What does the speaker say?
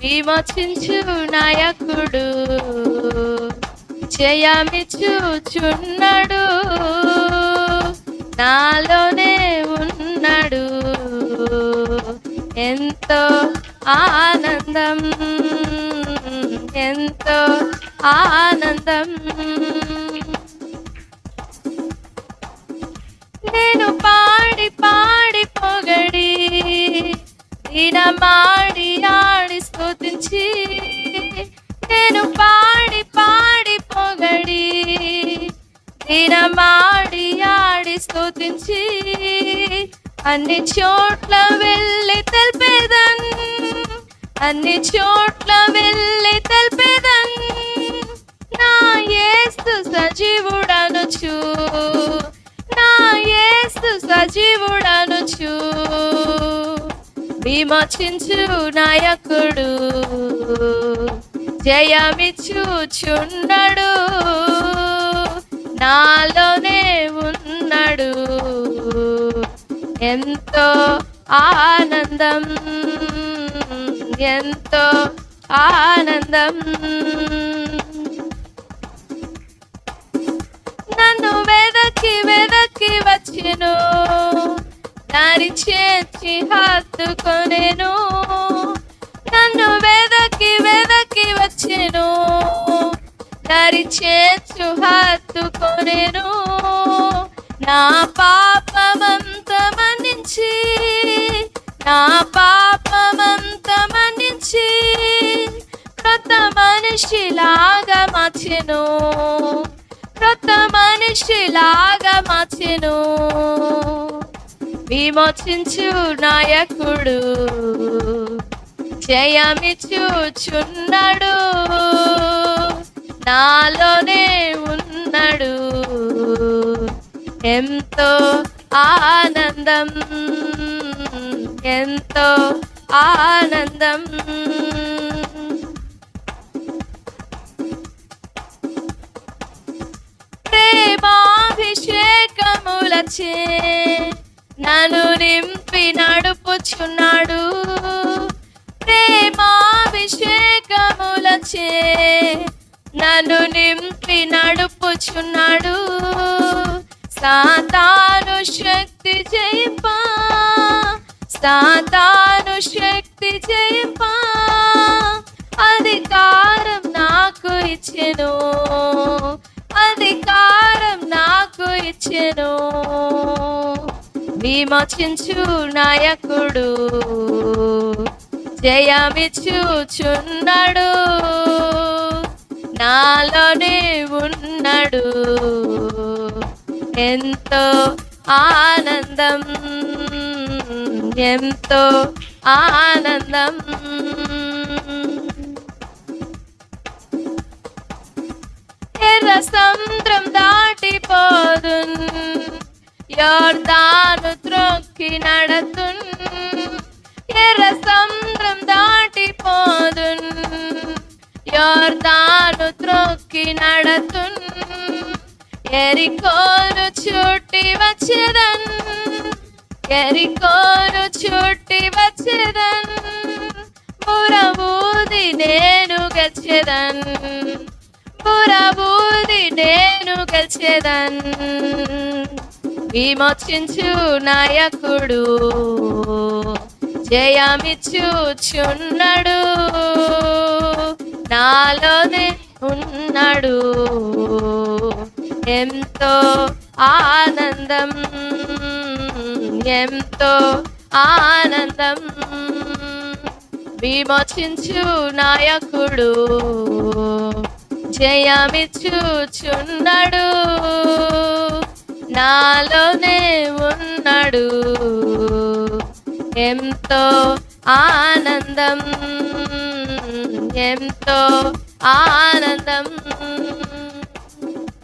విమోచించు నాయకుడు చూచున్నాడు నాలోనే ఉన్నాడు. ఎంతో ఆనందం. ఎంతో ఆనందం. నేను పాడి పాడి పొగడి దినమాడి ఆడి స్తుతించి నేను పాడి పాడి పొగడి దినమాడి ఆడి స్తుతించి అన్ని చోట్ల వెళ్ళి తెలిపేదన్ అన్ని చోట్ల వెళ్ళి తెలిపేదన్ నా యేసు సజీవుడనుచు. నా యేసు సజీవుడనుచు. విమోచించు నాయకుడు. జయమిచ్చుచున్నాడు. నాలోనే ఉన్నాడు. ఎంతో ఆనందం. ఎంతో ఆనందం. నన్ను వెదకి వెదకి వచ్చెను దారి చేర్చి హత్తుకొనేను. నన్ను వెదకి వెదకి వచ్చెను దారి చేర్చు హత్తుకొనేను. నా పాపమంత మన్నించి నా పాపమంత కొత్త మనిషిలాగా మార్చెను కొత్త మనిషిలాగా మార్చెను విమోచించు నాయకుడు జయమిచ్చుచున్నాడు. నాలోనే ఉన్నాడు. ఎంతో ఆనందం ఎంతో ఆనందం. ప్రేమాభిషేకములచే నన్ను నింపి నడుపుచున్నాడు. ప్రేమాభిషేకములచే నన్ను నింపి నడుపుచున్నాడు. సాతాను శక్తి జయపా సాతాను శక్తి జయపా విమోచించు నాయకుడు. జయమిచ్చుచున్నాడు. నాలోనే ఉన్నాడు. ఎంతో ఆనందం ఎంతో ఆనందం. ఎర్ర సముద్రం దాటిపోదు యోర్దా വഴി നടത്തുൻ എറസമുദ്രം താട്ടി പോതുൻ യോർദാനു ത്രോക്കി നടത്തുൻ എരിക്കോരു ചൂട്ടി വച്ചതൻ. എരിക്കോരു ചൂട്ടി വച്ചതൻ. പുറബൂതി നേനു ഗച്ഛതൻ പുറബൂതി നേനു ഗച്ഛതൻ విమోచించు నాయకుడు జయమిచ్చుచున్నాడు. నాలోనే ఉన్నాడు. ఎంతో ఆనందం ఎంతో ఆనందం. విమోచించు నాయకుడు జయమిచ్చుచున్నాడు. నాలోనే ఉన్నాడు. ఎంతో ఆనందం ఎంతో ఆనందం.